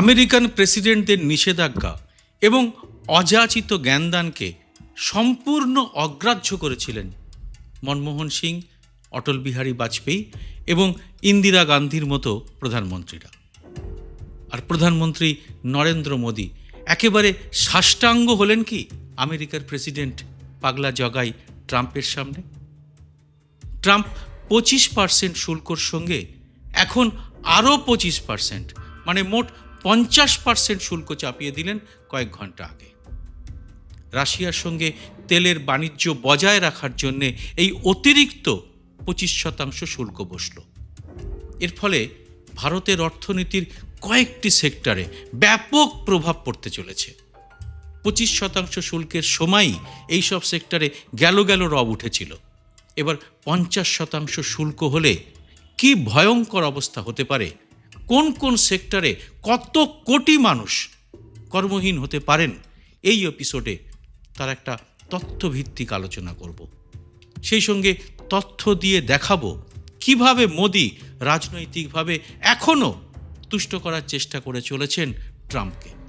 American প্রেসিডেন্টদের নিষেধাজ্ঞা এবং অযাচিত জ্ঞানদানকে সম্পূর্ণ অগ্রাহ্য করেছিলেন মনমোহন সিং, অটল বিহারী বাজপেয়ী এবং ইন্দিরা গান্ধীর মতো প্রধানমন্ত্রীরা। আর প্রধানমন্ত্রী নরেন্দ্র মোদী একেবারে সাষ্টাঙ্গ হলেন কি আমেরিকার প্রেসিডেন্ট পাগলা জগাই ট্রাম্পের সামনে? ট্রাম্প পঁচিশ পার্সেন্ট শুল্কর সঙ্গে এখন আরও পঁচিশ পার্সেন্ট মানে মোট পঞ্চাশ পার্সেন্ট শুল্ক চাপিয়ে দিলেন কয়েক ঘণ্টা আগে। রাশিয়ার সঙ্গে তেলের বাণিজ্য বজায় রাখার জন্যে এই অতিরিক্ত পঁচিশ শতাংশ শুল্ক বসল। এর ফলে ভারতের অর্থনীতির কয়েকটি সেক্টরে ব্যাপক প্রভাব পড়তে চলেছে। পঁচিশ শতাংশ শুল্কের সময়ই এইসব সেক্টরে গেল গেল রব উঠেছিল। এবার পঞ্চাশ শতাংশ শুল্ক হলে কি ভয়ঙ্কর অবস্থা হতে পারে কোন কোন সেক্টরে কত কোটি মানুষ কর্মহীন হতে পারেন, এই এপিসোডে তার একটা তথ্যভিত্তিক আলোচনা করব। সেই সঙ্গে তথ্য দিয়ে দেখাবো কীভাবে মোদি রাজনৈতিকভাবে এখনও তুষ্ট করার চেষ্টা করে চলেছেন ট্রাম্পকে।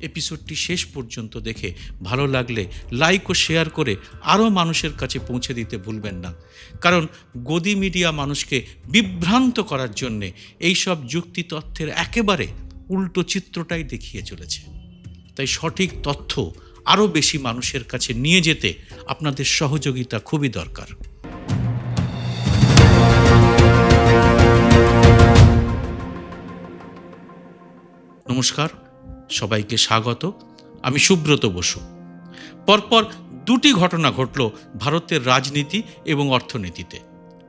এপিসোডটি শেষ পর্যন্ত দেখে ভালো লাগলে লাইক ও শেয়ার করে আরও মানুষের কাছে পৌঁছে দিতে ভুলবেন না। কারণ গদি মিডিয়া মানুষকে বিভ্রান্ত করার জন্যে এইসব যুক্তি তথ্যের একেবারে উল্টো চিত্রটাই দেখিয়ে চলেছে। তাই সঠিক তথ্য আরও বেশি মানুষের কাছে নিয়ে যেতে আপনাদের সহযোগিতা খুবই দরকার। নমস্কার সবাইকে স্বাগত। আমি সুব্রত বসু। পরপর দুটি ঘটনা ঘটল ভারতের রাজনীতি এবং অর্থনীতিতে।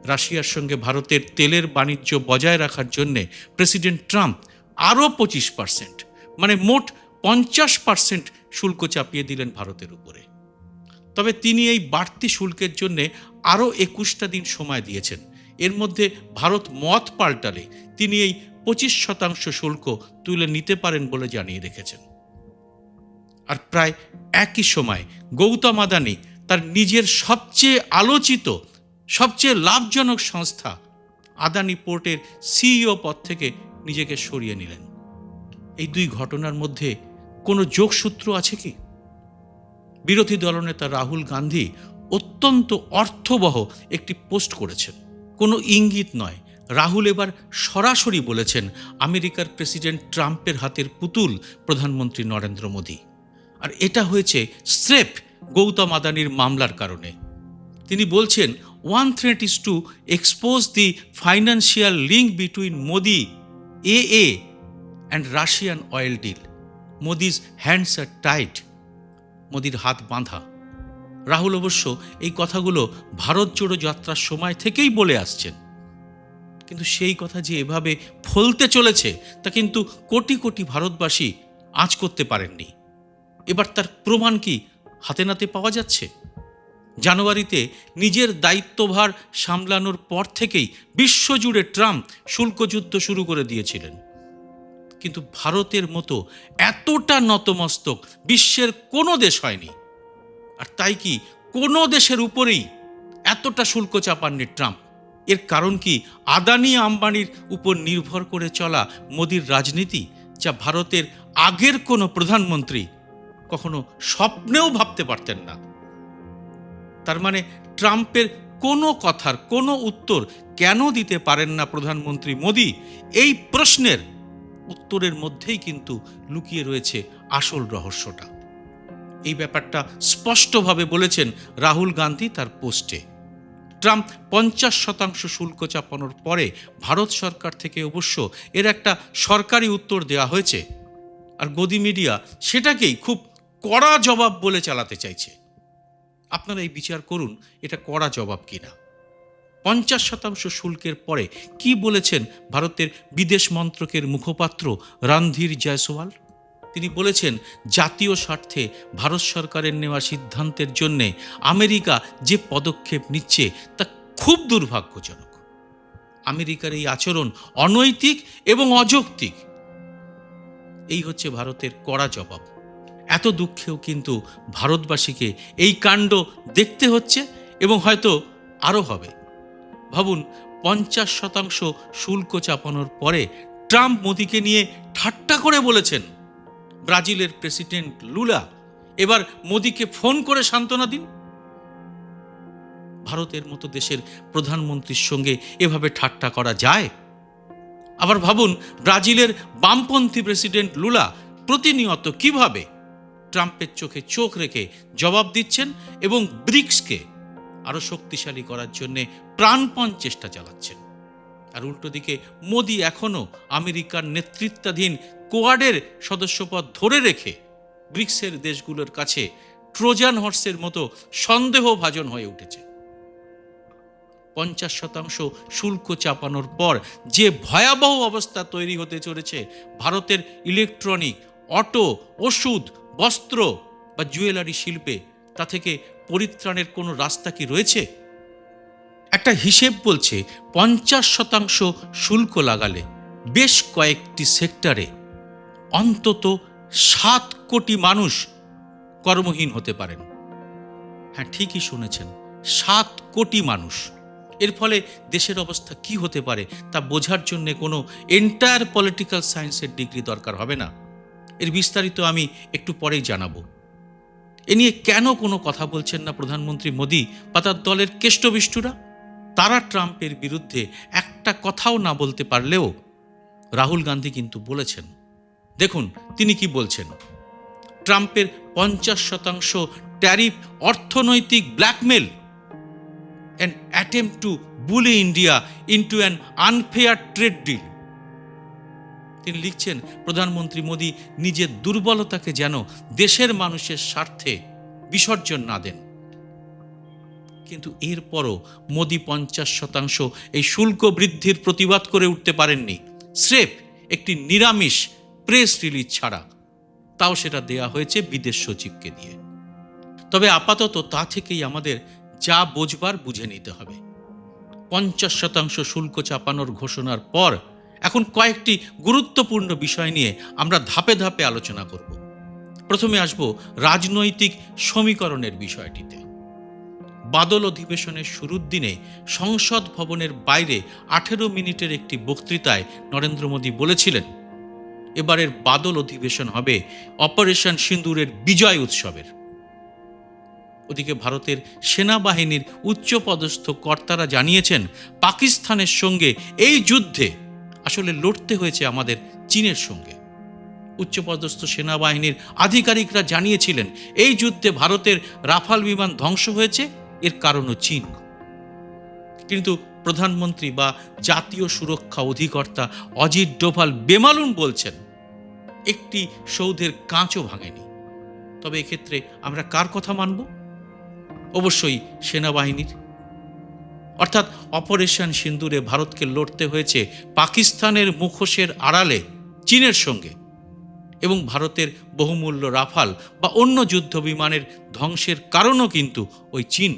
রাশিয়ার সঙ্গে ভারতের তেলের বাণিজ্য বজায় রাখার জন্যে প্রেসিডেন্ট ট্রাম্প আরও পঁচিশ পার্সেন্ট মানে মোট পঞ্চাশ পার্সেন্ট শুল্ক চাপিয়ে দিলেন ভারতের উপরে। তবে তিনি এই বাড়তি শুল্কের জন্যে আরও একুশটা দিন সময় দিয়েছেন। এর মধ্যে ভারত মত পাল্টালে তিনি এই পঁচিশ শতাংশ শুল্ক তুলে নিতে পারেন বলে জানিয়ে রেখেছেন। আর প্রায় একই সময় গৌতম আদানি তার নিজের সবচেয়ে আলোচিত, সবচেয়ে লাভজনক সংস্থা আদানি পোর্টের সিইও পদ থেকে নিজেকে সরিয়ে নিলেন। এই দুই ঘটনার মধ্যে কোনো যোগসূত্র আছে কি? বিরোধী দলনেতা রাহুল গান্ধী অত্যন্ত অর্থবহ একটি পোস্ট করেছেন। কোনো ইঙ্গিত নয় রাহুল এবার সরাসরি বলেছেন আমেরিকার প্রেসিডেন্ট ট্রাম্পের হাতের পুতুল প্রধানমন্ত্রী নরেন্দ্র মোদী। আর এটা হয়েছে স্রেফ গৌতম আদানির মামলার কারণে। তিনি বলছেন one threat is to expose the financial link between Modi, A A and Russian oil deal Modi's hands are tight মোদির হাত বাঁধা। রাহুল অবশ্য এই কথাগুলো ভারত জোড়ো যাত্রার সময় থেকেই বলে আসছেন। কিন্তু সেই কথা যে এভাবে ফলতে চলেছে, তা কিন্তু কোটি কোটি ভারতবাসী আঁচ করতে পারেননি। এবার তার প্রমাণ কি হাতে নাতে পাওয়া যাচ্ছে? জানুয়ারিতে নিজের দায়িত্বভার সামলানোর পর থেকেই বিশ্বজুড়ে ট্রাম্প শুল্কযুদ্ধ শুরু করে দিয়েছিলেন। কিন্তু ভারতের মতো এতটা নতমস্তক বিশ্বের কোনো দেশ হয়নি। আর তাই কি কোনো দেশের উপরেই এতটা শুল্ক চাপাননি ট্রাম্প? এর কারণ কি? আদানি আম্বানির উপর নির্ভর করে চলা মোদির রাজনীতি, যা ভারতের আগের কোনো প্রধানমন্ত্রী কখনো স্বপ্নেও ভাবতে পারতেন না। তার মানে ট্রাম্পের কোনো কথার কোনো উত্তর কেন দিতে পারেন না প্রধানমন্ত্রী মোদি? এই প্রশ্নের উত্তরের মধ্যেই কিন্তু লুকিয়ে রয়েছে আসল রহস্যটা। এই ব্যাপারটা স্পষ্টভাবে বলেছেন রাহুল গান্ধী তার পোস্টে। ট্রাম্প পঞ্চাশ শতাংশ শুল্ক চাপানোর পরে ভারত সরকার থেকে অবশ্য এর একটা সরকারি উত্তর দেওয়া হয়েছে। আর গদি মিডিয়া সেটাকেই খুব কড়া জবাব বলে চালাতে চাইছে। আপনারা এই বিচার করুন, এটা কড়া জবাব কিনা? পঞ্চাশ শতাংশ শুল্কের পরে কি বলেছেন ভারতের বিদেশ মন্ত্রকের মুখপাত্র রণধীর জয়সওয়াল? তিনি বলেছেন, জাতীয় স্বার্থে ভারত সরকারের নেওয়া সিদ্ধান্তের জন্যে আমেরিকা যে পদক্ষেপ নিচ্ছে তা খুব দুর্ভাগ্যজনক। আমেরিকার এই আচরণ অনৈতিক এবং অযৌক্তিক। এই হচ্ছে ভারতের কড়া জবাব। এত দুঃখেও কিন্তু ভারতবাসীকে এই কাণ্ড দেখতে হচ্ছে এবং হয়তো আরও হবে। ভাবুন, পঞ্চাশ শতাংশ শুল্ক চাপানোর পরে ট্রাম্প মোদিকে নিয়ে ঠাট্টা করে বলেছেন। ব্রাজিলের প্রেসিডেন্ট লুলা, এবার মোদিকে ফোন করে সান্ত্বনা দিন। ভারতের মতো দেশের প্রধানমন্ত্রীর সঙ্গে এভাবে ঠাট্টা করা যায়? আবার ভাবুন, ব্রাজিলের বামপন্থী প্রেসিডেন্ট লুলা প্রতিনিয়ত কীভাবে ট্রাম্পের চোখে চোখ রেখে জবাব দিচ্ছেন এবং ব্রিক্সকে আরও শক্তিশালী করার জন্যে প্রাণপণ চেষ্টা চালাচ্ছেন? আর উল্টো দিকে, মোদি এখনও আমেরিকার নেতৃত্বাধীন কোয়াডের সদস্যপদ ধরে রেখে ব্রিক্সের দেশগুলোর কাছে ট্রোজান হর্সের মতো সন্দেহভাজন হয়ে উঠেছে। পঞ্চাশ শতাংশ শুল্ক চাপানোর পর যে ভয়াবহ অবস্থা তৈরি হতে চলেছে, ভারতের ইলেকট্রনিক, অটো, ওষুধ, বস্ত্র বা জুয়েলারি শিল্পে, তা থেকে পরিত্রাণের কোনো রাস্তা কি রয়েছে? একটা হিসেব বলছে, পঞ্চাশ শতাংশ শুল্ক লাগালে বেশ কয়েকটি সেক্টরে অন্তত সাত কোটি মানুষ কর্মহীন হতে পারেন। হ্যাঁ ঠিকই শুনেছেন, সাত কোটি মানুষ। এর ফলে দেশের অবস্থা কি হতে পারে তা বোঝার জন্যে কোনো এন্টায়ার পলিটিক্যাল সায়েন্সের ডিগ্রি দরকার হবে না। এর বিস্তারিত আমি একটু পরেই জানাব। এ নিয়ে কেন কোনো কথা বলছেন না প্রধানমন্ত্রী মোদী বা তার দলের কেষ্টবিষ্টুরা? তারা ট্রাম্পের বিরুদ্ধে একটা কথাও না বলতে পারলেও রাহুল গান্ধী কিন্তু বলেছেন দেখুন, তিনি কি বলছেন। ট্রাম্পের পঞ্চাশ শতাংশ ট্যারিফ অর্থনৈতিক blackmail. An attempt to bully India into an unfair trade deal তিনি লিখছেন, প্রধানমন্ত্রী মোদী নিজের দুর্বলতাকে যেন দেশের মানুষের স্বার্থে বিসর্জন না দেন। কিন্তু এরপরও মোদী পঞ্চাশ শতাংশ এই শুল্ক বৃদ্ধির প্রতিবাদ করে উঠতে পারেননি। স্রেফ একটি নিরামিষ প্রেস রিলিজ ছাড়া তাও সেটা দেয়া হয়েছে বিদেশ সচিবকে দিয়ে। তবে আপাতত তা থেকেই আমাদের যা বোঝবার বুঝে নিতে হবে। পঞ্চাশ শতাংশ শুল্ক চাপানোর ঘোষণার পর এখন কয়েকটি গুরুত্বপূর্ণ বিষয় নিয়ে আমরা ধাপে ধাপে আলোচনা করব। প্রথমে আসব রাজনৈতিক সমীকরণের বিষয়টিতে। বাদল অধিবেশনের শুরুর দিনে সংসদ ভবনের বাইরে আঠেরো মিনিটের একটি বক্তৃতায় নরেন্দ্র মোদী বলেছিলেন এবারের বাদল অধিবেশন হবে অপারেশন সিন্দুরের বিজয় উৎসবের। ওদিকে ভারতের সেনাবাহিনীর উচ্চপদস্থ কর্তারা জানিয়েছেন, পাকিস্তানের সঙ্গে এই যুদ্ধে আসলে লড়তে হয়েছে আমাদের চীনের সঙ্গে। উচ্চপদস্থ সেনাবাহিনীর আধিকারিকরা জানিয়েছিলেন, এই যুদ্ধে ভারতের রাফাল বিমান ধ্বংস হয়েছে, এর কারণও চীন। কিন্তু প্রধানমন্ত্রী বা জাতীয় সুরক্ষা অধিকর্তা অজিত ডোভাল বেমালুন বলছেন, একটি সৌধের কাঁচও ভাঙেনি। তবে এক্ষেত্রে আমরা কার কথা মানব? অবশ্যই সেনাবাহিনীর। অর্থাৎ অপারেশন সিন্দুরে ভারতকে লড়তে হয়েছে পাকিস্তানের মুখোশের আড়ালে চীনের সঙ্গে এবং ভারতের বহুমূল্য রাফাল বা অন্য যুদ্ধ বিমানের ধ্বংসের কারণও কিন্তু ওই চীন।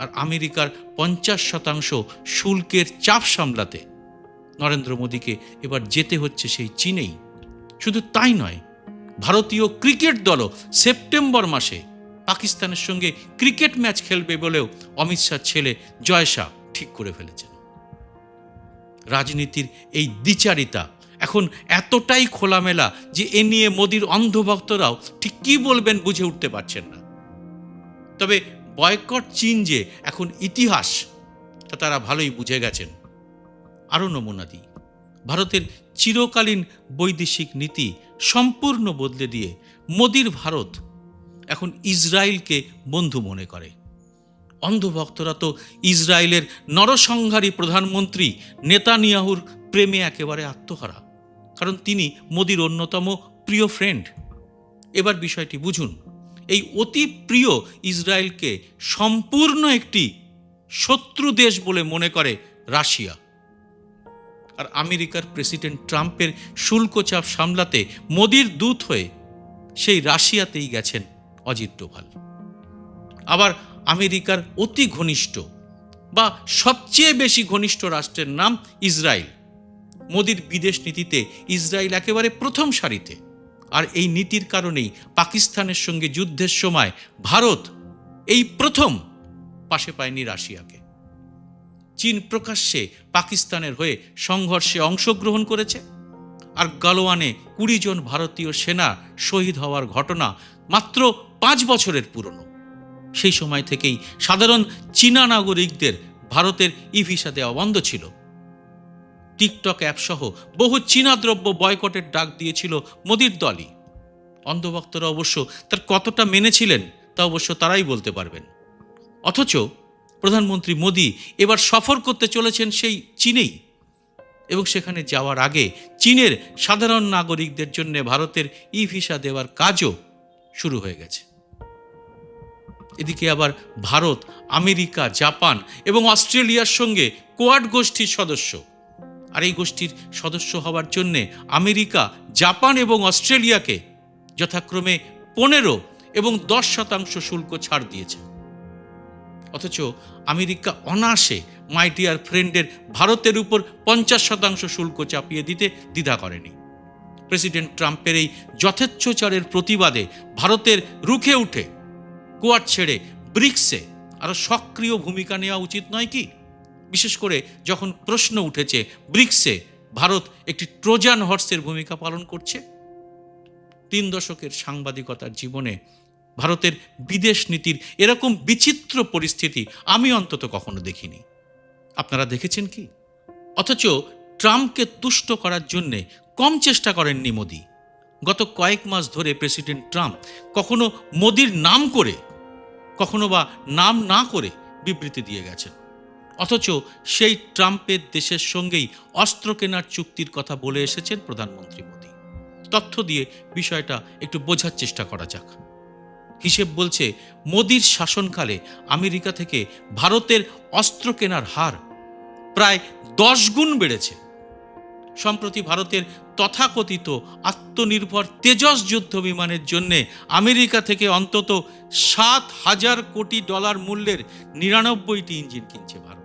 আর আমেরিকার পঞ্চাশ শতাংশ শুল্কের চাপ সামলাতে। নরেন্দ্র মোদীকে এবার যেতে হচ্ছে সেই চীনেই। শুধু তাই নয়, ভারতীয় ক্রিকেট দলও সেপ্টেম্বর মাসে পাকিস্তানের সঙ্গে ক্রিকেট ম্যাচ খেলবে বলেও অমিত শাহ ছেলে জয় শাহ ঠিক করে ফেলেছেন। রাজনীতির এই দ্বিচারিতা এখন এতটাই খোলামেলা যে এ নিয়ে মোদির অন্ধভক্তরাও ঠিক কী বলবেন বুঝে উঠতে পারছেন না। তবে বয়কট চীন যে এখন ইতিহাস, তা তারা ভালোই বুঝে গেছেন। আরও নমুনা দিই। ভারতের চিরকালীন বৈদেশিক নীতি সম্পূর্ণ বদলে দিয়ে মোদির ভারত এখন ইসরায়েলকে বন্ধু মনে করে। অন্ধভক্তরা তো ইসরায়েলের নরসংহারী প্রধানমন্ত্রী নেতানিয়াহুর প্রেমে একেবারে আত্মহারা, কারণ তিনি মোদির অন্যতম প্রিয় ফ্রেন্ড এবার বিষয়টি বুঝুন। এই অতি প্রিয় ইসরায়েলকে সম্পূর্ণ একটি শত্রু দেশ বলে মনে করে রাশিয়া। আর আমেরিকার প্রেসিডেন্ট ট্রাম্পের শুল্ক চাপ সামলাতে মোদির দূত হয়ে সেই রাশিয়াতেই গেছেন অজিত ডোভাল। আবার আমেরিকার অতি ঘনিষ্ঠ বা সবচেয়ে বেশি ঘনিষ্ঠ রাষ্ট্রের নাম ইসরায়েল। মোদির বিদেশ নীতিতে ইসরায়েল একেবারে প্রথম সারিতে আর এই নীতির কারণেই পাকিস্তানের সঙ্গে যুদ্ধের সময় ভারত এই প্রথম পাশে পায়নি রাশিয়াকে। চীন প্রকাশ্যে পাকিস্তানের হয়ে সংঘর্ষে অংশগ্রহণ করেছে আর গালোয়ানে কুড়ি জন ভারতীয় সেনা শহীদ হওয়ার ঘটনা মাত্র পাঁচ বছরের পুরনো। সেই সময় থেকেই সাধারণ চীনা নাগরিকদের ভারতের ই ভিসা দেওয়া বন্ধ ছিল। টিকটক অ্যাপসহ বহু চীনা দ্রব্য বয়কটের ডাক দিয়েছিল মোদির দলই। অন্ধভক্তরা অবশ্য তার কতটা মেনেছিলেন তা অবশ্য তারাই বলতে পারবেন। অথচ প্রধানমন্ত্রী মোদি এবার সফর করতে চলেছেন সেই চীনেই এবং সেখানে যাওয়ার আগে চীনের সাধারণ নাগরিকদের জন্য ভারতের ই ভিসা দেওয়ার কাজও শুরু হয়ে গেছে। এদিকে আবার ভারত, আমেরিকা, জাপান এবং অস্ট্রেলিয়ার সঙ্গে কোয়াড গোষ্ঠীর সদস্য আর এই গোষ্ঠীর সদস্য হওয়ার জন্যে আমেরিকা, জাপান এবং অস্ট্রেলিয়াকে যথাক্রমে পনেরো এবং দশ শতাংশ শুল্ক ছাড় দিয়েছে। অথচ আমেরিকা অনায়াসে মাই ডিয়ার ফ্রেন্ডের ভারতের উপর পঞ্চাশ শতাংশ শুল্ক চাপিয়ে দিতে দ্বিধা করেনি। প্রেসিডেন্ট ট্রাম্পের এই যথেচ্ছচারের প্রতিবাদে ভারতের রুখে উঠে কোয়াড ছেড়ে ব্রিক্সে আরও সক্রিয় ভূমিকা নেওয়া উচিত নয় কি? বিশেষ করে যখন প্রশ্ন উঠেছে ব্রিক্সে, ভারত একটি ট্রোজান হর্সের ভূমিকা পালন করছে। তিন দশকের সাংবাদিকতার জীবনে ভারতের বিদেশ নীতির এরকম বিচিত্র পরিস্থিতি আমি অন্তত কখনো দেখিনি। আপনারা দেখেছেন কি? অথচ ট্রাম্পকে তুষ্ট করার জন্যে কম চেষ্টা করেননি মোদি। গত কয়েক মাস ধরে প্রেসিডেন্ট ট্রাম্প কখনো মোদির নাম করে, কখনো বা নাম না করে বিবৃতি দিয়ে গেছেন। অথচ সেই ট্রাম্পের দেশের সঙ্গেই অস্ত্র কেনার চুক্তির কথা বলে এসেছেন প্রধানমন্ত্রী মোদী। তথ্য দিয়ে বিষয়টা একটু বোঝার চেষ্টা করা যাক। হিসেব বলছে, মোদির শাসনকালে আমেরিকা থেকে ভারতের অস্ত্র কেনার হার প্রায় দশ গুণ বেড়েছে। সম্প্রতি ভারতের তথাকথিত আত্মনির্ভর তেজস যুদ্ধ বিমানের জন্যে আমেরিকা থেকে অন্তত সাত হাজার কোটি ডলার মূল্যের নিরানব্বইটি ইঞ্জিন কিনছে ভারত।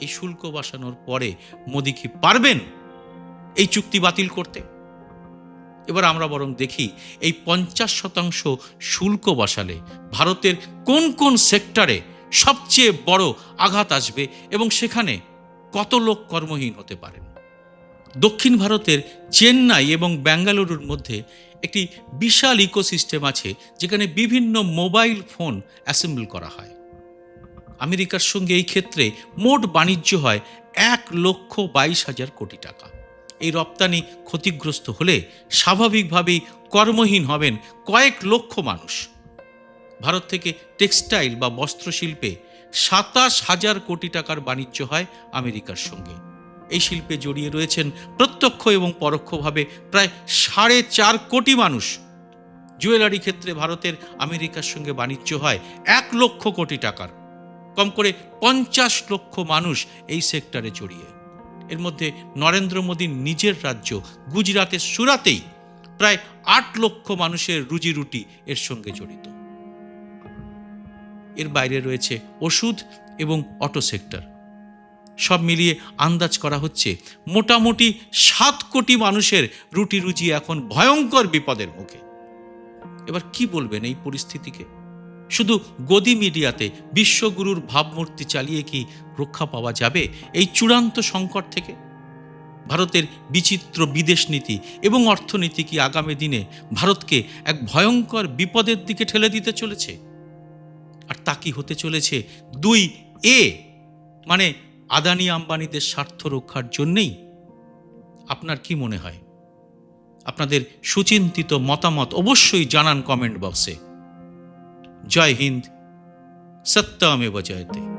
এই শুল্ক বসানোর পরে মোদি কি পারবেন এই চুক্তি বাতিল করতে? এবার আমরা বরং দেখি এই পঞ্চাশ শতাংশ শুল্ক বসালে ভারতের কোন কোন সেক্টরে সবচেয়ে বড় আঘাত আসবে এবং সেখানে কত লোক কর্মহীন হতে পারেন? দক্ষিণ ভারতের চেন্নাই এবং বেঙ্গালুরুর মধ্যে একটি বিশাল ইকোসিস্টেম আছে যেখানে বিভিন্ন মোবাইল ফোন অ্যাসেম্বল করা হয়। আমেরিকার সঙ্গে এই ক্ষেত্রে মোট বাণিজ্য হয় এক লক্ষ বাইশ হাজার কোটি টাকা। এই রপ্তানি ক্ষতিগ্রস্ত হলে স্বাভাবিকভাবেই কর্মহীন হবেন কয়েক লক্ষ মানুষ। ভারত থেকে টেক্সটাইল বা বস্ত্রশিল্পে সাতাশ হাজার কোটি টাকার বাণিজ্য হয় আমেরিকার সঙ্গে। এই শিল্পে জড়িয়ে রয়েছেন প্রত্যক্ষ এবং পরোক্ষভাবে প্রায় সাড়ে চার কোটি মানুষ। জুয়েলারি ক্ষেত্রে ভারতের আমেরিকার সঙ্গে বাণিজ্য হয় এক লক্ষ কোটি টাকার। কম করে পঞ্চাশ লক্ষ মানুষ এই সেক্টরে জড়িয়ে। এর মধ্যে নরেন্দ্র মোদীর নিজের রাজ্য গুজরাটের সুরাতেই প্রায় আট লক্ষ মানুষের রুজি রুটি এর সঙ্গে জড়িত। এর বাইরে রয়েছে ওষুধ এবং অটো সেক্টর। সব মিলিয়ে আন্দাজ করা হচ্ছে মোটামুটি সাত কোটি মানুষের রুটি রুজি এখন ভয়ঙ্কর বিপদের মুখে। এবার কি বলবেন এই পরিস্থিতিকে? শুধু গদি মিডিয়াতে বিশ্বগুরুর ভাবমূর্তি চালিয়ে কি রক্ষা পাওয়া যাবে এই চূড়ান্ত সংকট থেকে? ভারতের বিচিত্র বিদেশ নীতি এবং অর্থনীতি কি আগামী দিনে ভারতকে এক ভয়ঙ্কর বিপদের দিকে ঠেলে দিতে চলেছে? আর তা কি হতে চলেছে দুই এ? মানে আদানি আম্বানিদের স্বার্থ রক্ষার জন্যেই? আপনার কি মনে হয়? আপনাদের সুচিন্তিত মতামত অবশ্যই জানান কমেন্ট বক্সে। जय हिंद। सत्ता में बजाय थे